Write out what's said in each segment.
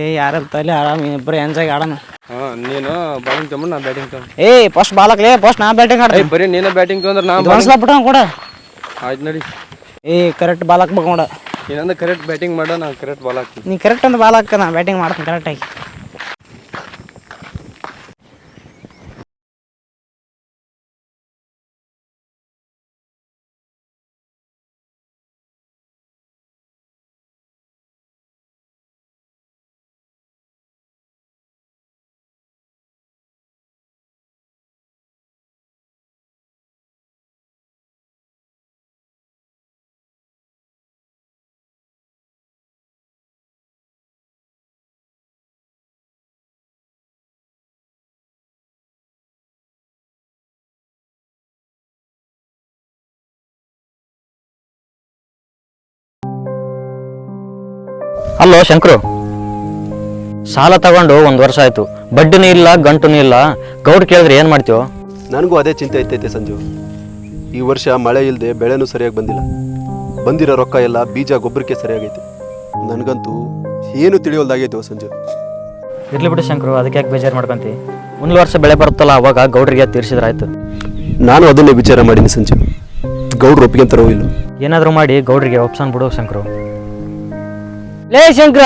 ಏ ಯಾರ ತಲೆ ಆರಾಮ್ ಇಬ್ಬರು ಎಂಜಾಯ್ ಆಡೋಣ. ಹಾ ನೀನು ಬಾಲಿಂಗ್ ತಗೊಂಡು ನಾ ಬ್ಯಾಟಿಂಗ್ ತಗೊಂಡು. ಏ ಫಸ್ಟ್ ಬಾಲಕ್ಲೇ ಫಸ್ಟ್ ನಾ ಬ್ಯಾಟಿಂಗ್ ಆಡ್ತೀನಿ. ಬರೀ ನೀನು ಬ್ಯಾಟಿಂಗ್ ತಗೊಂಡ್ರೆ ನಾ ಒಂದ್ಸಲ ಬಿಟ್ಟ ಕೂಡ. ಆಯ್ತು ನಡಿ. ಏ ಕರೆಕ್ಟ್ ಬಾಲ್ ಹಾಕ್ಬೇಕು ನೋಡ. ಏನಂದ್ರೆ ಕರೆಕ್ಟ್ ಬ್ಯಾಟಿಂಗ್ ಮಾಡ ನಾ ಕರೆಕ್ಟ್ ಬಾಲ್ ಹಾಕ್ತೀನಿ. ನೀ ಕರೆಕ್ಟ್ ಒಂದು ಬಾಲ್ ಹಾಕ ನಾ ಬ್ಯಾಟಿಂಗ್ ಮಾಡ್ತೀನಿ ಕರೆಕ್ಟಾಗಿ ಅಲ್ಲೋ ಶಂಕರು. ಸಾಲ ತಗೊಂಡು ಒಂದು ವರ್ಷ ಆಯ್ತು. ಬಡ್ಡಿನೂ ಇಲ್ಲ ಗಂಟುನೂ ಇಲ್ಲ. ಗೌಡ್ ಕೇಳಿದ್ರೆ ಏನು ಮಾಡ್ತೀವೋ ನನಗೂ ಅದೇ ಚಿಂತೆ ಐತೈತೆ ಸಂಜು. ಈ ವರ್ಷ ಮಳೆ ಇಲ್ಲದೆ ಬೆಳೆನೂ ಸರಿಯಾಗಿ ಬಂದಿಲ್ಲ. ಬಂದಿರೋ ರೊಕ್ಕ ಎಲ್ಲ ಬೀಜ ಗೊಬ್ಬರಕ್ಕೆ ಸರಿಯಾಗೈತೆ. ನನಗಂತೂ ಏನು ತಿಳಿಯೋಲ್ದಾಗೈತೆ ಸಂಜು. ಇರ್ಲಿ ಬಿಡಿ ಶಂಕರು ಅದಕ್ಕೆ ಯಾಕೆ ಬೇಜಾರು ಮಾಡ್ಕೊಂತಿ? ಒಂದು ವರ್ಷ ಬೆಳೆ ಬರುತ್ತಲ್ಲ ಅವಾಗ ಗೌಡ್ರಿಗೆ ತೀರ್ಸಿದ್ರೆ ಆಯ್ತು ನಾನು ಅದನ್ನೇ ವಿಚಾರ ಮಾಡೀನಿ ಸಂಜು. ಗೌಡ್ರು ಒಪ್ಪಿಗೆ ತರೋ ಇಲ್ಲ. ಏನಾದರೂ ಮಾಡಿ ಗೌಡ್ರಿಗೆ ಒಪ್ಸನ್ ಬಿಡು ಶಂಕರು. ಲೇ ಶಂಕರ!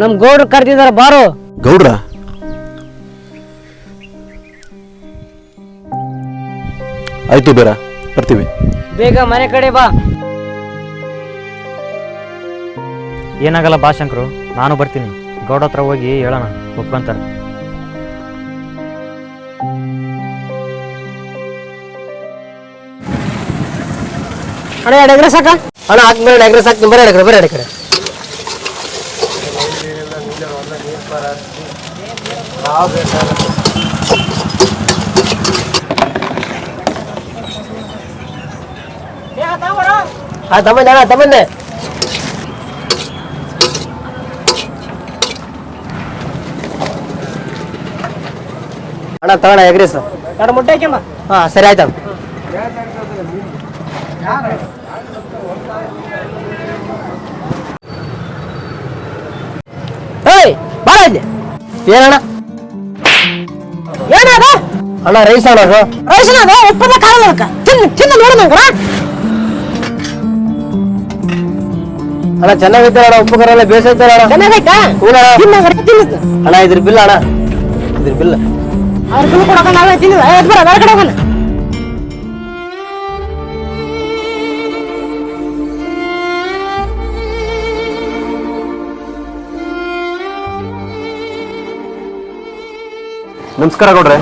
ನಮ್ ಗೌಡ್ರ ಕರ್ತಿದಾರ ಬಾರು. ಗೌಡ್ರ? ಆಯ್ತು ಬೇರ ಬರ್ತೀವಿ. ಬೇಗ ಮನೆ ಕಡೆ ಬಾ. ಏನಾಗಲ್ಲ ಬಾ ಶಂಕರು ನಾನು ಬರ್ತೀನಿ. ಗೌಡ ಹತ್ರ ಹೋಗಿ ಹೇಳೋಣ ಒಪ್ಕೊಂತಾರೆ ಅಣ್ಣ ಎರಡು ಎಗ್ರೆ ಸಾಕ? ಅಣ್ಣ ಹಾಕ್ಬೇಡ ಎರಡು ಎಗ್ರೆ ಸಾಕು ಬರೀ ಎಗ್ರೆ ಬರೀ ಎಗ್ರೆ ಆ ತಮ್ಮಂದೆ ಅಣ್ಣ ತಮ್ಮನೆ ಅಣ್ಣ ತಗೋಣ ಎಗ್ರೆಸ್. ಎರಡು ಮುಟ್ಟೆ ಹಾಕ್ಯಮ್ಮ. ಹಾಂ ಸರಿ ಆಯ್ತು ಏಯ್ ಬಾರ ಇಲ್ಲಿ ಏನಣ್ಣ ಏನದ ಅಣ್ಣ ರೈಸ್ ಅಣ್ಣ ಅದು ರೈಸ್ ಅದ ಉಪ್ಪದ ಕಾಲ ತಿನ್ನ ತಿನ್ನ ನೋಡು ನಂಗೆ ಅಣ್ಣ ಚೆನ್ನಾಗೈತೆ ಅಣ್ಣ ಉಪ್ಪು ಖಾರ ಎಲ್ಲ ಬೇಸೈತೆ ಅಣ್ಣ ಚೆನ್ನಾಗೈತಾ ಅಣ್ಣ ಇದ್ರ ಬಿಲ್ ಅಣ್ಣ ಇದ್ರ ಬಿಲ್ ಅವ್ರ ಬಿಲ್ ಕೊಡಕ ನಾವೇ ತಿನ್ನಿದ ಬರ ಬೇರೆ ಕಡೆ ಹೋಗೋಣ ನಮಸ್ಕಾರ ಗೌಡ್ರೆ.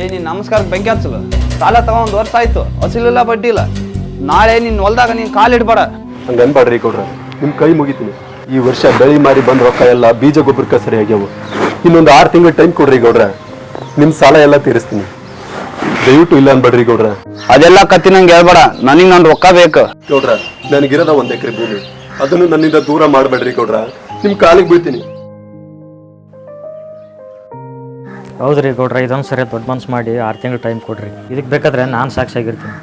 ಏ ನೀನು ನಮಸ್ಕಾರ ಬೆಂಕಿ ಹಚ್ಚಲು ಸಾಲ ತಗೊಂಡು ವರ್ಷ ಆಯ್ತು. ಹಸಿಲಿಲ್ಲ ಬಡ್ಡಿ ಇಲ್ಲ ನಾಳೆ ನಿನ್ನ ಹೊಲ್ದಾಗ ನೀನ್ ಕಾಲಿಡ್ಬೇಡ ಹಂಗೆ ಅನ್ಬೇಡ್ರಿ ಗೌಡ್ರೆ. ನಿಮ್ಮ ಕೈ ಮುಗಿತೀನಿ. ಈ ವರ್ಷ ಬೆಳಿ ಮಾರಿ ಬಂದ ರೊಕ್ಕ ಎಲ್ಲ ಬೀಜ ಗೊಬ್ಬರಕ್ಕೆ ಸರಿಯಾಗ್ಯಾವು ಇನ್ನೊಂದು ಆರು ತಿಂಗಳ ಟೈಮ್ ಕೊಡ್ರಿ ಗೌಡ್ರೆ. ನಿಮ್ಮ ಸಾಲ ಎಲ್ಲ ತೀರಿಸ್ತೀನಿ. ದಯವಿಟ್ಟು ಇಲ್ಲ ಅನ್ಬೇಡ್ರಿ ಗೌಡ್ರೆ. ಅದೆಲ್ಲ ಕತ್ತಿ ನಂಗೆ ಹೇಳ್ಬೇಡ. ನನಗೆ ನನ್ನ ರೊಕ್ಕ ಬೇಕು. ಗೌಡ್ರ ನನಗಿರೋದ ಒಂದ್ ಎಕರೆ ಭೂಮಿ. ಅದನ್ನು ನನ್ನಿಂದ ದೂರ ಮಾಡಬೇಡ್ರಿ ಗೌಡ್ರ. ನಿಮ್ ಕಾಲಿಗೆ ಬೀಳ್ತೀನಿ. ಹೌದ್ರಿ ಗೌಡ್ರ ಇದೊಂದು ಸರಿ ದೊಡ್ಡ ಮನ್ಸು ಮಾಡಿ ಆರು ತಿಂಗಳು ಟೈಮ್ ಕೊಡ್ರಿ. ಇದಕ್ಕೆ ಬೇಕಾದ್ರೆ ನಾನು ಸಾಕ್ಷಿಯಾಗಿರ್ತೀನಿ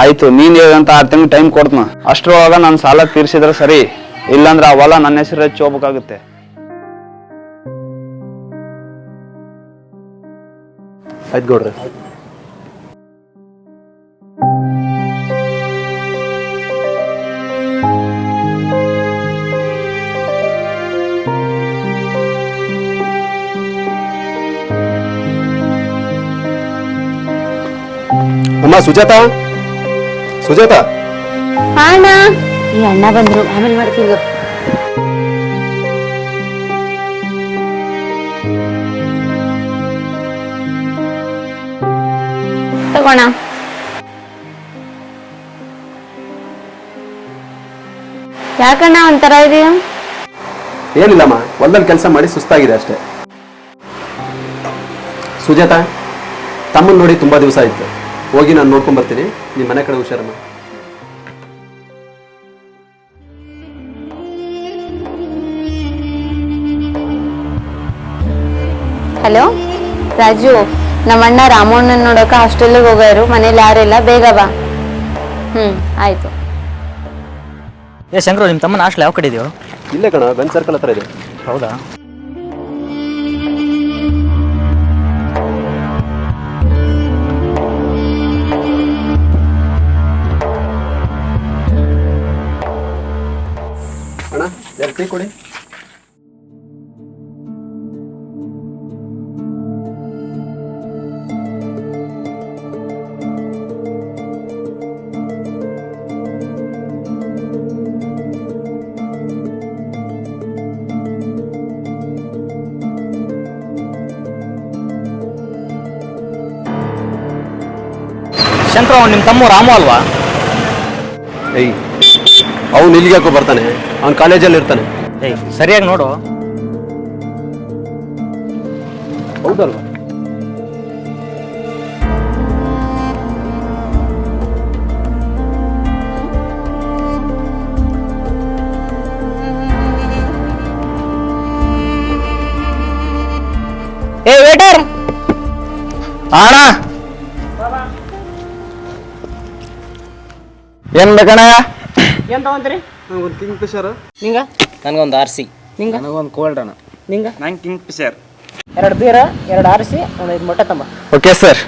ಆಯ್ತು ನೀನ್ ಹೇಳಿದಂತ ಆರು ತಿಂಗಳು ಟೈಮ್ ಕೊಡ್ತನ. ಅಷ್ಟರೊಳಗ ನಾನು ಸಾಲ ತೀರ್ಸಿದ್ರೆ ಸರಿ ಇಲ್ಲಾಂದ್ರೆ ಆ ಹೊಲ ನನ್ನ ಹೆಸರು ಹಚ್ಚಿ ಹೋಗ್ಬೇಕಾಗುತ್ತೆ. ಆಯ್ತು ಗೌಡ್ರೆ. ಅಮ್ಮ ಸುಜಾತ? ಸುಜಾತ? ಅಣ್ಣ. ಈ ಅಣ್ಣ ಬಂದ್ರು. ಆಮೇಲೆ ಮಾಡ್ತೀನಿ. ತಗೋಣ. ಯಾಕಣ್ಣ ಒಂಥರ ಇದೆಯಾ ಏನಿಲ್ಲಮ್ಮ ಹೊಲ್ದಲ್ಲಿ ಕೆಲಸ ಮಾಡಿ ಸುಸ್ತಾಗಿದೆ ಅಷ್ಟೇ. ಸುಜಾತ ತಮ್ಮನ್ ನೋಡಿ ತುಂಬಾ ದಿವಸ ಆಯ್ತು. ಹೋಗಿ ನಾನು ನೋಡ್ಕೊಂಡ್ ಬರ್ತೀನಿ. ನಿಮ್ಮ ಮನೆ ಕಡೆ ಹುಷಾರಮ್ಮ. ಹಲೋ? ರಾಜು ನಮ್ಮಣ್ಣ ರಾಮಣ್ಣನ ನೋಡೋಕೆ ಹಾಸ್ಟೆಲ್ಗೆ ಹೋಗ್ಯಾರು ಮನೇಲಿ ಯಾರಿಲ್ಲ ಬೇಗ ಬಾ. ಹ್ಮ್ ಆಯ್ತು. ಏ ಶಂಕರು ನಿಮ್ಮ ತಮ್ಮನ ಹಾಸ್ಟೆಲ್ ಯಾವ ಕಡೆ ಇದೆಯೋ? ಇಲ್ಲೇ ಕಣ ಬೆನ್ ಸರ್ಕಲ್ ಹತ್ರ ಇದೆ. ಹೌದಾ? ಎರಡು ಟೀ ಕೊಡಿ. ಶಂಕರ ನಿಮ್ಮ ತಮ್ಮ ರಾಮು ಅಲ್ವಾ? ಏಯ್. ಅವ್ನು ಇಲ್ಲಿಗೆ ಯಾಕೋ ಬರ್ತಾನೆ? ಅವ್ನು ಕಾಲೇಜಲ್ಲಿ ಇರ್ತಾನೆ. ಏಯ್ ಸರಿಯಾಗಿ ನೋಡು. ಹೌದಲ್ವಾ? ಏ ವೇಟರ್ ಅಣ್ಣ ಏನ್ ಬೇಕಣ್ಣ? ಏನ್ ತಗೊಂತೀರಿ ಒಂದು ಕಿಂಗ್ ಫಿಶರ್. ನಿಂಗ? ನನಗೊಂದು ಆರ್ ಸಿ. ನಿಂಗ? ನನಗೊಂದು ಕೋಲ್ಡ್ ಅಣ್ಣ. ನಿಂಗ? ನಂಗೆ ಕಿಂಗ್ ಫಿಶರ್. ಎರಡು ಬೀರ ಎರಡು ಆರಿಸಿ ಒಂದು ಐದು ಮೊಟ್ಟೆ ತಮ್ಮ ಓಕೆ ಸರ್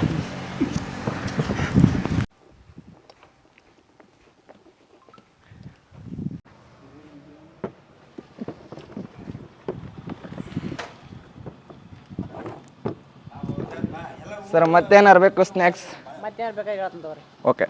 ಸರ್ ಮತ್ತೇನಾರು ಬೇಕು ಸ್ನ್ಯಾಕ್ಸ್ ಮತ್ತೆ ಬೇಕಾಗಿ ಹೇಳ್ತೀನಿ ತಗೋರಿ. ಓಕೆ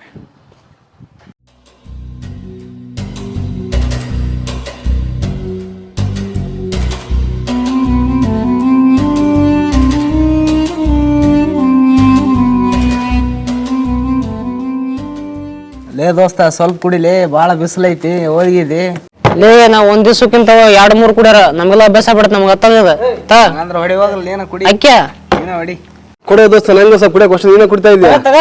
ಲೇ ದೋಸ್ತ ಸ್ವಲ್ಪ ಕುಡಿಲಿ ಭಾಳ ಬಿಸಿಲೈತಿ ಹೋಗಿದಿ ಲೇ ನಾ ಒಂದ್ ದಿವ್ಸಕ್ಕಿಂತ ಎರಡ್ ಮೂರ್ ಕುಡಿಯಾರ. ನಮಗೆಲ್ಲ ಅಭ್ಯಾಸ ಬಿಡತ್ ನಮ್ಗೆ ಗೊತ್ತಾಗದ ತಾ. ಅಂದ್ರೆ ಹೊಡಿ ಹೋಗಲ್ಲ ಏನ ಕುಡಿ. ಅಕ್ಕ್ಯ ಏನ ಹೊಡಿ. ಕೊಡೋ ದೋಸ್ತ ನಂಗೆ ಸ್ವಲ್ಪ ಕುಡಿಯೋ ಅಷ್ಟು ನೀನೇ ಕುಡಿತಾ ಇದೆಯಾ? ತಗ.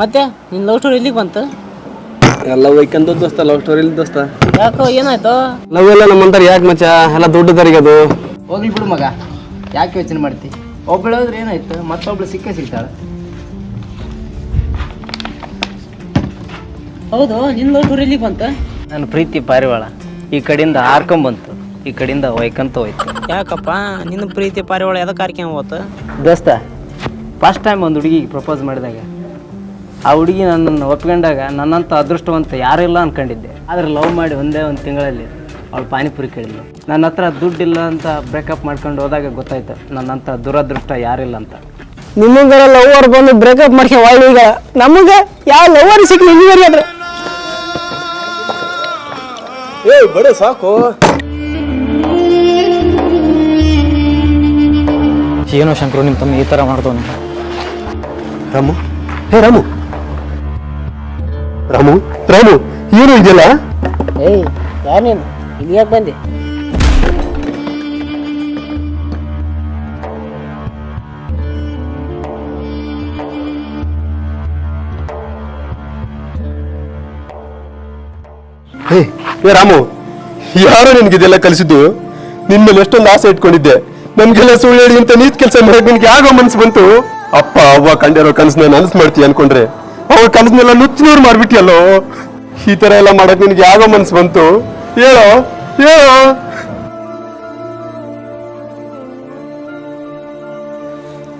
ಮತ್ತೆ ನಿನ್ ಲವ್ ಸ್ಟೋರಿ ಇಲ್ಲಿಗೆ ಬಂತು? ಎಲ್ಲ ವೈಕಂದ ದೋಸ್ತ ಲವ್ ಸ್ಟೋರಿ ದೋಸ್ತ. ಯಾಕೋ ಏನಾಯ್ತು? ಲವ್ ಎಲ್ಲ ನಮ್ಮಂತಾರೆ ಯಾಕೆ ಮಚ್ಚ? ಎಲ್ಲ ದುಡ್ಡು ಅದು. ಹೋಗ್ಲಿ ಬಿಡು ಮಗ ಯಾಕೆ ಯೋಚನೆ ಮಾಡ್ತಿ? ಒಬ್ಬಳು ಹೋದ್ರೆ ಏನಾಯ್ತು? ಮತ್ತೊಬ್ಳು ಸಿಕ್ಕೇ ಸಿಗ್ತಾಳೆ. ಹೌದು ನಿನ್ ಲವ್ ಬಂತ ಬಂತು? ನನ್ನ ಪ್ರೀತಿ ಪಾರಿವಾಳ. ಈ ಕಡೆಯಿಂದ ಹಾರ್ಕೊಂಬಂತು ಈ ಕಡೆಯಿಂದ ಒಯ್ಕಂತ ಹೋಯ್ತು. ಯಾಕಪ್ಪ? ನಿನ್ನ ಪ್ರೀತಿ ಪಾರಿವಾಳ ಎದಕ್ಕೆ ಕಾರ್ಕೆ ಹೋತು? ದೋಸ್ತ ಫಸ್ಟ್ ಟೈಮ್ ಒಂದು ಹುಡುಗಿಗೆ ಪ್ರಪೋಸ್ ಮಾಡಿದಾಗ ಆ ಹುಡುಗಿ ನನ್ನನ್ನು ಒಪ್ಕೊಂಡಾಗ ನನ್ನಂಥ ಅದೃಷ್ಟವಂತ ಯಾರೂ ಇಲ್ಲ ಅನ್ಕೊಂಡಿದ್ದೆ. ಆದ್ರೆ ಲವ್ ಮಾಡಿ ಒಂದೇ ಒಂದು ತಿಂಗಳಲ್ಲಿ ಅವಳು ಪಾನಿಪುರಿ ಕೇಳಿದ್ಲು. ನನ್ನ ಹತ್ರ ದುಡ್ಡಿಲ್ಲ ಅಂತ ಬ್ರೇಕಪ್ ಮಾಡ್ಕೊಂಡು ಹೋದಾಗ ಗೊತ್ತಾಯ್ತು ನನ್ನಂಥ ದುರದೃಷ್ಟ ಯಾರಿಲ್ಲ ಅಂತ. ನಿಮಗರ ಲವರ್ ಬಂದು ಬ್ರೇಕಪ್ ಮಾಡ್ಕೆ ಒಳ್ಳೆ ಈಗ ನಮಗೆ ಯಾವ ಲವರ್ ಸಿಕ್ಲಿ ಅದ್ರ ಏ ಬಡ ಸಾಕು. ಏನೋ ಶಂಕರು ನಿಮ್ಮ ತಮ್ಮ ಈ ತರ ಮಾಡ್ದವನು? ರಾಮು? ಹೇ ರಾಮು! ರಾಮು ರಾಮು ಏನು ಇದೆಯಲ್ಲ? ಏಯ್ ಯಾರು ನೀನು? ಇಲ್ಲಿ ಯಾಕೆ ಬಂದೆ? ಏ ರಾಮು, ಯಾರು ನಿನ್ಗಿದೆಲ್ಲ ಕಲಿಸಿದ್ದು? ನಿನ್ ಮೇಲೆ ಎಷ್ಟೊಂದು ಆಸೆ ಇಟ್ಕೊಂಡಿದ್ದೆ. ನನ್ಗೆಲ್ಲ ಸುಳ್ಳು ಹೇಳಿ ಅಂತ ನೀತ್ ಕೆಲಸ ಮಾಡಕ್ ನಿನ್ಗೆ ಯಾಗೋ ಮನ್ಸು ಬಂತು. ಅಪ್ಪ, ಅವ್ವ ಕಂಡಿರೋ ಕನಸನ್ನ ನನಸು ಮಾಡ್ತೀಯ ಅನ್ಕೊಂಡ್ರೆ? ಅವ್ರ ಕನಸನ್ನೆಲ್ಲ ನುಚ್ಚಿನವ್ರು ಮಾಡ್ಬಿಟ್ಟಿಯಲ್ಲೋ ಈ ತರ ಎಲ್ಲ ಮಾಡಕ್ ನಿನ್ಗೆ ಯಾಗೋ ಮನ್ಸು ಬಂತು. ಹೇಳೋ ಹೇಳೋ?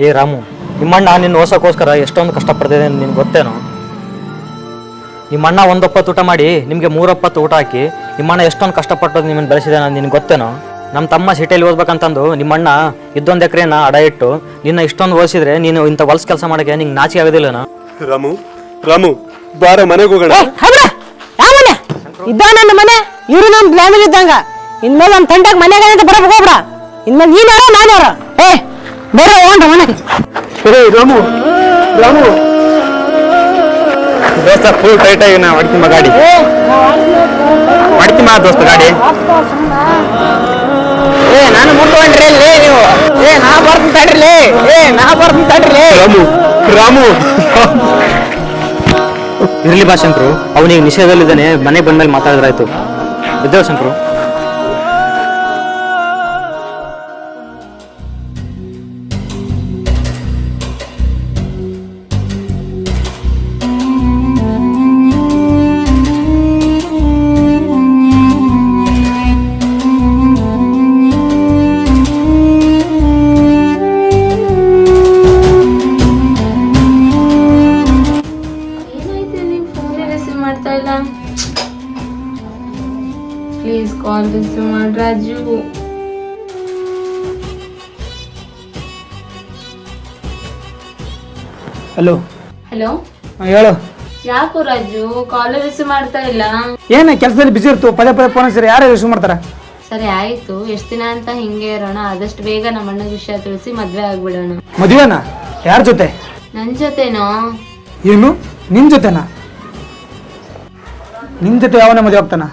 ಏ ರಾಮು ನಿಮ್ಮಣ್ಣ ನಿನ್ನ ಹೊಸಕ್ಕೋಸ್ಕರ ಎಷ್ಟೊಂದು ಕಷ್ಟಪಡ್ತಿದೆ ನಿನ್ಗೆ ಗೊತ್ತೇನೋ ನಿಮ್ಮಣ್ಣ ಒಂದೊಪ್ಪತ್ತು ಊಟ ಮಾಡಿ ನಿಮಗೆ ಮೂರೊಪ್ಪತ್ತು ಊಟ ಹಾಕಿ ನಿಮ್ಮಣ್ಣ ಎಷ್ಟೊಂದು ಕಷ್ಟಪಟ್ಟು ನಿಮ್ಮನ್ನು ಬೆಳೆಸಿದೆ ನಿನ್ಗೆ ಗೊತ್ತೇನೋ? ನಮ್ಮ ತಮ್ಮ ಸಿಟಿಯಲ್ಲಿ ಓದ್ಬೇಕಂತಂದು ನಿಮ್ಮಣ್ಣ ಇದ್ದೊಂದು ಎಕರೆನ ಅಡ ಇಟ್ಟು ನಿನ್ನ ಇಷ್ಟೊಂದು ಓದಿಸಿದ್ರೆ ನೀನು ಇಂಥ ಹೊಲ್ಸ್ ಕೆಲಸ ಮಾಡೋಕ್ಕೆ ನಿಂಗೆ ನಾಚಿಕೆ ಆಗೋದಿಲ್ಲನಾ? ರಾಮು ರಾಮು ಬಾರ ಮನೆಗೆ ಹೋಗೋಣ. ಇದ್ದ ನನ್ನ ಮನೆ? ಇವರು ನಮ್ಮ ಫ್ಯಾಮಿಲಿ ಇದ್ದಂಗ. ಇನ್ಮೇಲೆ ನಮ್ಮ ತಂಡಾಗ ಮನೆಗೆ ಅಂತ ಬರಬೇಕು ಹೋಗ್ಬಿಡ ಇನ್ಮೇಲೆ ನೀನು ಯಾರೋ ನಾನು ಯಾರೋ? ಏ ಬೇರೆ ಹೋಗೋಣ ಮನೆಗೆ. ಏ ರಾಮು ರಾಮು. ದೋಸ್ತ ಫುಲ್ ಟೈಟ್ ಆಗಿ ನಾ ಹೊಡಿತಿಮ್ಮ ಗಾಡಿ. ಹೊಡಿತಿಮ್ಮ ದೋಸ್ತ ಗಾಡಿ. ಏ ನಾನು ಮುಟ್ಕೊಂಡ್ರಿ ಲೇ ನೀವು. ಏ ನಾ ಬರ್ತೀನಿ ತಡ್ರಿ ಏ ನಾ ಬರ್ತೀನಿ ತಡ್ರಿ ರಾಮು ರಾಮು. ಇರ್ಲಿ ಬಾ ಶಂಕರು. ಅವನಿಗೆ ನಿಷೇಧದಲ್ಲಿದ್ದಾನೆ ಮನೆಗೆ ಬಂದ್ಮೇಲೆ ಮಾತಾಡಿದ್ರಾಯ್ತು ಬಿದ್ದೇವ್ ಶಂಕರು. ಪ್ಲೀಸ್ ಕಾಲ್ ರಿಸೀವ್ ಮಾಡಿ ರಾಜು ಹಲೋ ಹಲೋ ಹೇಳು. ಯಾಕೋ ರಾಜು? ಕಾಲ್ ರಿಸೀವ್ ಮಾಡ್ತಾ ಇಲ್ಲ. ಏನು ಕೆಲಸದಲ್ಲಿ ಬಿಸಿ ಇರ್ತು ಪದೇ ಪದೇ ಫೋನ್ ಹಚ್ಚಿದ್ರೆ ಯಾರು ರಿಸೀವ್ ಮಾಡ್ತಾರೆ? ಸರಿ ಆಯ್ತು. ಎಷ್ಟು ದಿನ ಅಂತ ಹಿಂಗೆ ಇರೋಣ. ಆದಷ್ಟು ಬೇಗ ನಮ್ಮ ಅಣ್ಣನ ವಿಷಯ ತಿಳಿಸಿ ಮದ್ವೆ ಆಗ್ಬಿಡೋಣ. ಮದುವೆನಾ? ಯಾರ ಜೊತೆ? ನನ್ ಜೊತೆನೋ? ಏನು? ನಿನ್ ಜೊತೆನಾ? ನಿನ್ ಜೊತೆ ಯಾವನ ಮದುವೆ ಆಗ್ತಾನ?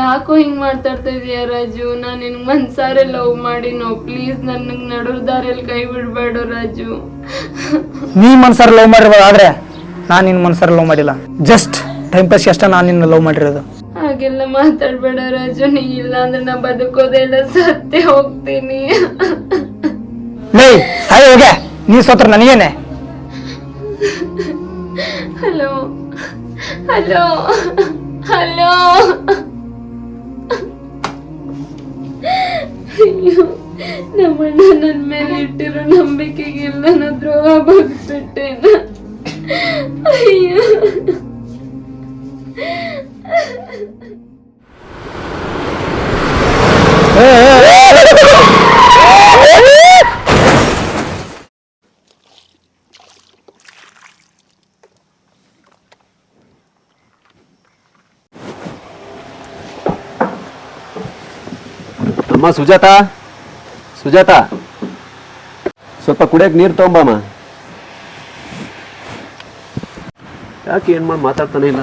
ಯಾಕೋ ಹಿಂಗ್ ಮಾತಾಡ್ತಾ ಇದೀಯ ರಾಜು? ನಾನು ನಿನ್ ಮನ್ಸಾರೆ ಲವ್ ಮಾಡಿನೋ? ಪ್ಲೀಸ್ ನನಗ್ ನಡುರ್ ದಾರಿಯಲ್ಲಿ ಕೈ ಬಿಡ್ಬೇಡ ರಾಜು. ನೀ ಮನ್ಸಾರ ಲವ್ ಮಾಡಿರ್ಬೋದು ಆದ್ರೆ ನಾನು ನಿನ್ನ ಮನ್ಸಾರ ಲವ್ ಮಾಡಿಲ್ಲ. ಜಸ್ಟ್ ಟೈಮ್ ಪಾಸ್ ಅಷ್ಟ ನಾನು ನಿನ್ನ ಲವ್ ಮಾಡಿರೋದು. ಹಾಗೆಲ್ಲ ಮಾತಾಡ್ಬೇಡ ರಾಜು. ನೀ ಇಲ್ಲ ಅಂದ್ರೆ ನಾ ಬದುಕೋದೆಲ್ಲ ಸತ್ತೆ ಹೋಗ್ತೀನಿ. ಲೇ ಸಾಯಿ ಹೋಗೆ. ನೀ ಸೋತ್ರ ನನಗೇನೆ? ಹಲೋ ಹಲೋ ಹಲೋ ನಮ್ಮಣ್ಣ ನನ್ನ ಮೇಲೆ ಇಟ್ಟಿರೋ ನಂಬಿಕೆಗೆಲ್ಲ ನಾ ದ್ರೋಹ ಬಗ್ಬಿಟ್ಟೇನ ಅಯ್ಯೋ. ಅಮ್ಮ ಸುಜಾತ? ಸುಜಾತ ಸ್ವಲ್ಪ ಕುಡಿಯಕ್ಕೆ ನೀರು ತಗೊಂಬಮ್ಮ ಯಾಕೆ ಏನು ಮಾಡಿ ಮಾತಾಡ್ತಾನೆ ಇಲ್ಲ?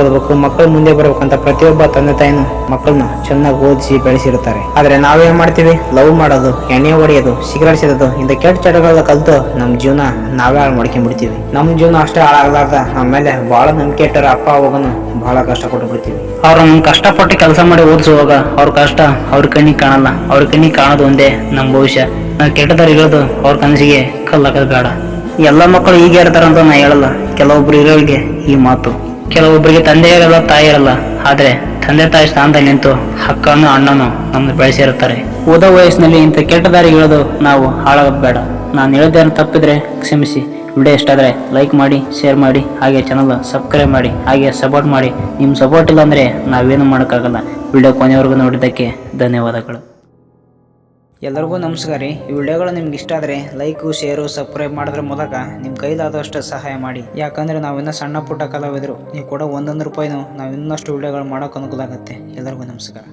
ಓದಬೇಕು, ಮಕ್ಕಳು ಮುಂದೆ ಬರಬೇಕಂತ ಪ್ರತಿಯೊಬ್ಬ ತಂದೆ ತಾಯಿನೂ ಮಕ್ಕಳನ್ನ ಚೆನ್ನಾಗಿ ಓದಿಸಿ ಬೆಳೆಸಿರ್ತಾರೆ ಆದ್ರೆ ನಾವೇನ್ ಮಾಡ್ತೀವಿ? ಲವ್ ಮಾಡೋದು, ಎಣ್ಣೆ ಹೊಡೆಯೋದು, ಸಿಗರೇಟ್ ಸೇದೋದು ಇಂಥ ಕೆಟ್ಟ ಚಟಗಳ ಕಲ್ತು ನಮ್ಮ ಜೀವನ ನಾವೇ ಹಾಳು ಮಾಡ್ಕೊಂಡ್ಬಿಡ್ತೀವಿ. ನಮ್ಮ ಜೀವನ ಅಷ್ಟೇ ಹಾಳಾಗ್ಲಾರ್ದ ನಮ್ಮ ಮೇಲೆ ಬಹಳ ನಂಬಿಕೆ ಇಟ್ಟರ ಅಪ್ಪ ಅವಾಗನು ಬಹಳ ಕಷ್ಟ ಕೊಟ್ಟು ಬಿಡ್ತೀವಿ ಅವ್ರ ನಮ್ ಕಷ್ಟಪಟ್ಟು ಕೆಲಸ ಮಾಡಿ ಓದಿಸುವಾಗ ಅವ್ರ ಕಷ್ಟ ಅವ್ರ ಕಣ್ಣಿಗೆ ಕಾಣಲ್ಲ. ಅವ್ರ ಕಣ್ಣಿಗೆ ಕಾಣೋದು ಒಂದೇ ನಮ್ಮ ಭವಿಷ್ಯ. ನಾವು ಕೆಟ್ಟದಾರ ಇರೋದು ಅವ್ರ ಕನಸಿಗೆ ಕಲ್ಲಾಕೋದು ಬೇಡ ಎಲ್ಲ ಮಕ್ಕಳು ಹೀಗೆ ಇರ್ತಾರಂತ ನಾ ಹೇಳಲ್ಲ. ಕೆಲವೊಬ್ರು ಇರೋರಿಗೆ ಈ ಮಾತು. ಕೆಲವೊಬ್ಬರಿಗೆ ತಂದೆ ಇರಲ್ಲ ತಾಯಿ ಇರಲ್ಲ ಆದ್ರೆ ತಂದೆ ತಾಯಿ ಸ್ಥಾನದಲ್ಲಿ ನಿಂತು ಅಕ್ಕನು ಅಣ್ಣನು ನಮ್ಮನ್ನು ಬೆಳೆಸಿರುತ್ತಾರೆ ಓದೋ ವಯಸ್ಸಿನಲ್ಲಿ ಇಂಥ ಕೆಟ್ಟ ದಾರಿ ಹೇಳೋದು ನಾವು ಹಾಳಾಗೋದು ಬೇಡ ನಾನು ಹೇಳೋದೇನು ತಪ್ಪಿದ್ರೆ ಕ್ಷಮಿಸಿ. ವಿಡಿಯೋ ಇಷ್ಟ ಆದರೆ ಲೈಕ್ ಮಾಡಿ, ಶೇರ್ ಮಾಡಿ, ಹಾಗೆ ಚಾನಲ್ ಸಬ್ಸ್ಕ್ರೈಬ್ ಮಾಡಿ, ಹಾಗೆ ಸಪೋರ್ಟ್ ಮಾಡಿ. ನಿಮ್ಮ ಸಪೋರ್ಟ್ ಇಲ್ಲ ಅಂದರೆ ನಾವೇನು ಮಾಡೋಕ್ಕಾಗಲ್ಲ. ವಿಡಿಯೋ ಕೊನೆವರೆಗೂ ನೋಡಿದ್ದಕ್ಕೆ ಧನ್ಯವಾದಗಳು. ಎಲ್ಲರಿಗೂ ನಮಸ್ಕಾರ ರೀ. ಈ ವಿಡಿಯೋಗಳು ನಿಮ್ಗೆ ಇಷ್ಟ ಆದರೆ ಲೈಕು ಶೇರು ಸಬ್ಸ್ಕ್ರೈಬ್ ಮಾಡೋದ್ರ ಮೂಲಕ ನಿಮ್ಮ ಕೈಲಾದಷ್ಟು ಸಹಾಯ ಮಾಡಿ. ಯಾಕಂದರೆ ನಾವಿನ್ನ ಸಣ್ಣ ಪುಟ್ಟ ಕಲಾವಿದರು, ನೀವು ಕೂಡ ಒಂದೊಂದು ರೂಪಾಯಿನೂ ನಾವು ಇನ್ನಷ್ಟು ವಿಡಿಯೋಗಳು ಮಾಡೋಕೆ ಅನುಕೂಲ ಆಗುತ್ತೆ. ಎಲ್ಲರಿಗೂ ನಮಸ್ಕಾರ.